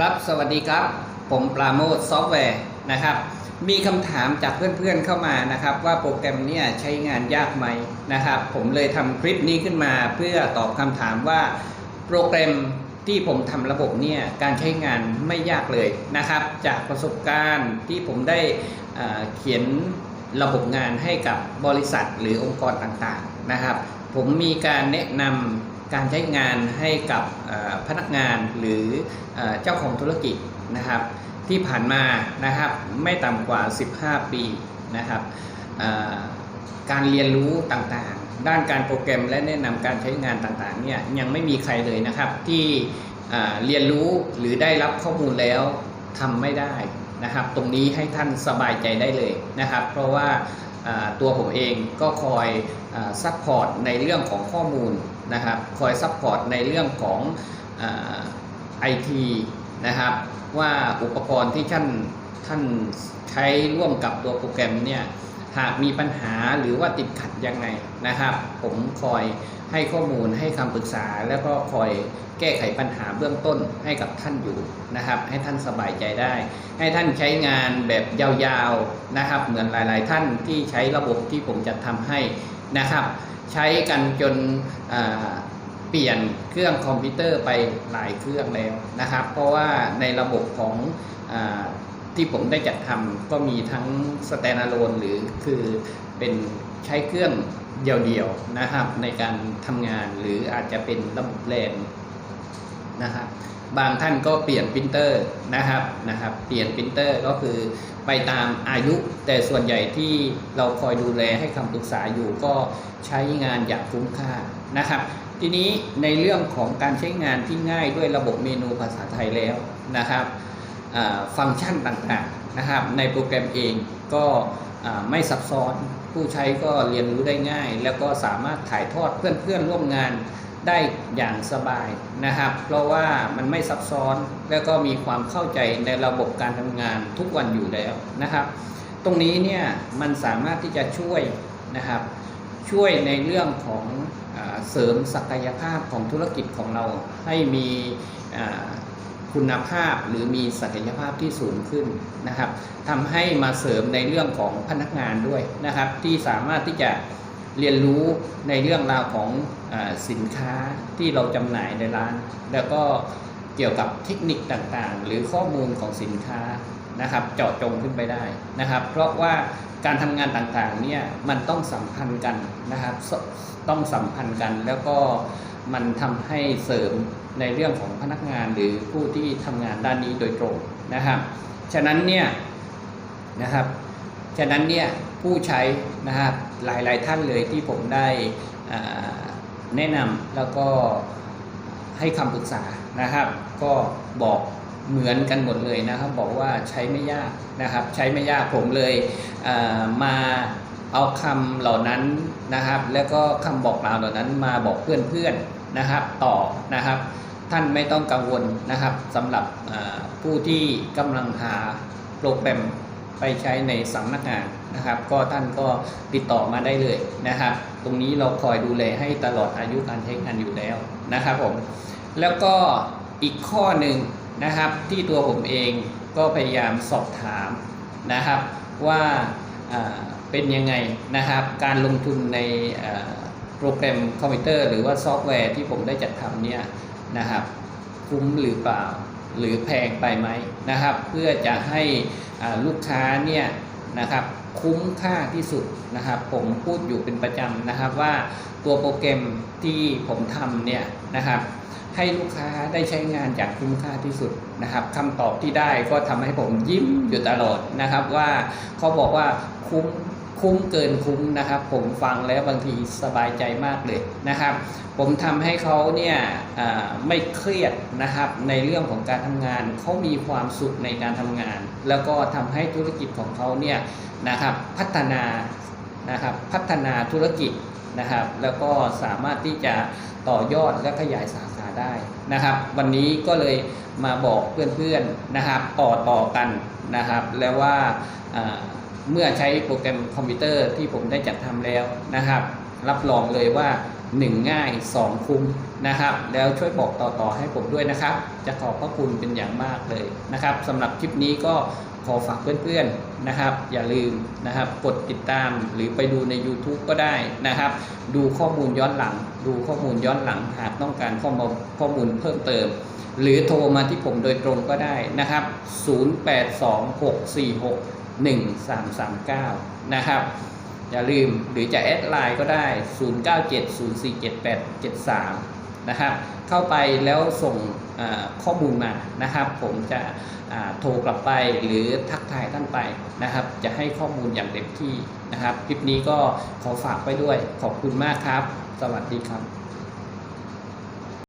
ครับสวัสดีครับ ผมปราโมทซอฟต์แวร์นะครับ มีคำถามจากเพื่อนๆเข้ามานะครับ ว่าโปรแกรมเนี่ยใช้งานยากไหมนะครับ ผมเลยทำคลิปนี้ขึ้นมาเพื่อตอบคำถามว่าโปรแกรมที่ผมทำระบบเนี่ยการใช้งานไม่ยากเลยนะครับ จากประสบการณ์ที่ผมได้เขียนระบบงานให้กับบริษัทหรือองค์กรต่างๆนะครับ ผมมีการแนะนำ การใช้งานให้กับพนักงานหรือเจ้าของธุรกิจนะครับ ที่ผ่านมานะครับไม่ต่ำกว่า 15 ปีนะครับการเรียนรู้ต่างๆ ด้านการโปรแกรมและแนะนำการใช้งานต่างๆเนี่ยยังไม่มีใครเลยนะครับที่เรียนรู้หรือได้รับข้อมูลแล้วทำไม่ได้นะครับ ตรงนี้ให้ท่านสบายใจได้เลยนะครับ เพราะว่าตัวผมเองก็คอยซัพพอร์ตในเรื่องของข้อมูล นะครับคอยซัพพอร์ตในเรื่องของไอทีนะครับว่าอุปกรณ์ที่ท่านท่านใช้ร่วมกับตัวโปรแกรมเนี่ยหากมีปัญหาหรือว่าติดขัดยังไงนะครับ ผมคอยให้ข้อมูลให้คำปรึกษา แล้วก็คอยแก้ไขปัญหาเบื้องต้นให้กับท่านอยู่นะครับ ให้ท่านสบายใจได้ ให้ท่านใช้งานแบบยาวๆนะครับ เหมือนหลาย ๆ ท่านที่ใช้ระบบที่ผมจะทำให้นะครับ ใช้กันจนเปลี่ยนเครื่องคอมพิวเตอร์ไปหลายเครื่องแล้วนะครับ เพราะว่าในระบบของอที่ผมได้จัดทำก็มีทั้ง standalone หรือคือเป็นใช้เครื่องเดียวๆนะครับในการทำงานหรืออาจจะเป็นระบบแลนนะครับ บางท่านก็เปลี่ยนปรินเตอร์นะครับนะครับ เปลี่ยนปรินเตอร์ก็คือไปตามอายุ แต่ส่วนใหญ่ที่เราคอยดูแลให้คำปรึกษาอยู่ก็ใช้งานอย่างคุ้มค่านะครับ ทีนี้ในเรื่องของการใช้งานที่ง่ายด้วยระบบเมนูภาษาไทยแล้วนะครับฟังก์ชันต่างๆนะครับ ในโปรแกรมเองก็ไม่ซับซ้อนผู้ใช้ก็เรียนรู้ได้ง่าย แล้วก็สามารถถ่ายทอดเพื่อนๆร่วมงาน ได้อย่างสบายนะครับ เพราะว่ามันไม่ซับซ้อนแล้วก็มีความเข้าใจในระบบการทำงานทุกวันอยู่แล้วนะครับ ตรงนี้เนี่ยมันสามารถที่จะช่วยนะครับ ช่วยในเรื่องของอเสริมศักยภาพของธุรกิจของเราให้มีคุณภาพหรือมีศักยภาพที่สูงขึ้นนะครับทำให้มาเสริมในเรื่องของพนักงานด้วยนะครับ ที่สามารถที่จะ เรียนรู้ในเรื่องราวของอสินค้าที่เราจำหน่ายในร้าน แล้วก็เกี่ยวกับเทคนิคต่างๆ หรือข้อมูลของสินค้านะครับเจาะจงขึ้นไปได้นะครับ เพราะว่าการทำงานต่างๆเนี่ยมันต้องสัมพันธ์กันนะครับต้องสัมพันธ์กันแล้วก็มันทำให้เสริมในเรื่องของพนักงานหรือผู้ที่ทำงานด้านนี้โดยตรงนะครับ ฉะนั้นเนี่ยนะครับ ฉะนั้นเนี่ยผู้ใช้นะครับหลายๆท่านเลยที่ผมได้แนะนำแล้วก็ให้คำปรึกษานะครับ ก็บอกเหมือนกันหมดเลยนะครับ บอกว่าใช้ไม่ยากนะครับ ใช้ไม่ยากผมเลยมาเอาคำเหล่านั้นนะครับ แล้วก็คำบอกกล่าวเหล่านั้นมาบอกเพื่อนๆนะครับ ต่อนะครับ ท่านไม่ต้องกังวลนะครับสำหรับผู้ที่กำลังหาโปรแกรม ไปใช้ในสำนักงานนะครับ ก็ท่านก็ติดต่อมาได้เลยนะครับ ตรงนี้เราคอยดูแลให้ตลอดอายุการใช้งานอยู่แล้วนะครับผมแล้วก็อีกข้อหนึ่งนะครับที่ตัวผมเองก็พยายามสอบถามนะครับว่าเป็นยังไงนะครับการลงทุนในโปรแกรมคอมพิวเตอร์หรือว่าซอฟต์แวร์ที่ผมได้จัดทำเนี่ยนะครับคุ้มหรือเปล่าหรือแพงไปไหม นะครับ เพื่อจะให้ลูกค้าเนี่ยนะครับคุ้มค่าที่สุดนะครับ ผมพูดอยู่เป็นประจำนะครับว่าตัวโปรแกรมที่ผมทำเนี่ยนะครับ ให้ลูกค้าได้ใช้งานอย่างคุ้มค่าที่สุดนะครับคำตอบที่ได้ก็ทำให้ผมยิ้มอยู่ตลอดนะครับว่าเขาบอกว่าคุ้ม คุ้มเกินคุ้มนะครับ ผมฟังแล้วบางทีสบายใจมากเลยนะครับ ผมทำให้เขาเนี่ยไม่เครียดนะครับในเรื่องของการทำงานเขามีความสุขในการทำงาน แล้วก็ทำให้ธุรกิจของเขาเนี่ยนะครับพัฒนานะครับพัฒนาธุรกิจนะครับ แล้วก็สามารถที่จะต่อยอดและขยายสาขาได้นะครับ วันนี้ก็เลยมาบอกเพื่อนๆนะครับต่อต่อกันนะครับ แล้วว่าอ่า เมื่อใช้โปรแกรมคอมพิวเตอร์ที่ผมได้จัดทำแล้วนะครับ รับรองเลยว่า 1 ง่าย 2 คุ้มนะครับ แล้วช่วยบอกต่อๆให้ผมด้วยนะครับ จะขอบพระคุณเป็นอย่างมากเลยนะครับสำหรับคลิปนี้ก็ขอฝากเพื่อนๆนะครับ อย่าลืมนะครับกดติดตามหรือไปดูใน YouTube ก็ได้นะครับ ดูข้อมูลย้อนหลัง ดูข้อมูลย้อนหลังหากต้องการข้อมูลข้อมูลเพิ่มเติม หรือโทรมาที่ผมโดยตรงก็ได้นะครับ 0826 1339 นะครับ อย่าลืมหรือจะแอดไลน์ก็ได้ 0970478873 นะครับ เข้าไปแล้วส่งข้อมูลมานะครับ ผมจะโทรกลับไปหรือทักทายท่านไปนะครับ จะให้ข้อมูลอย่างเต็มที่นะครับ คลิปนี้ก็ขอฝากไว้ด้วยขอบคุณมากครับ สวัสดีครับ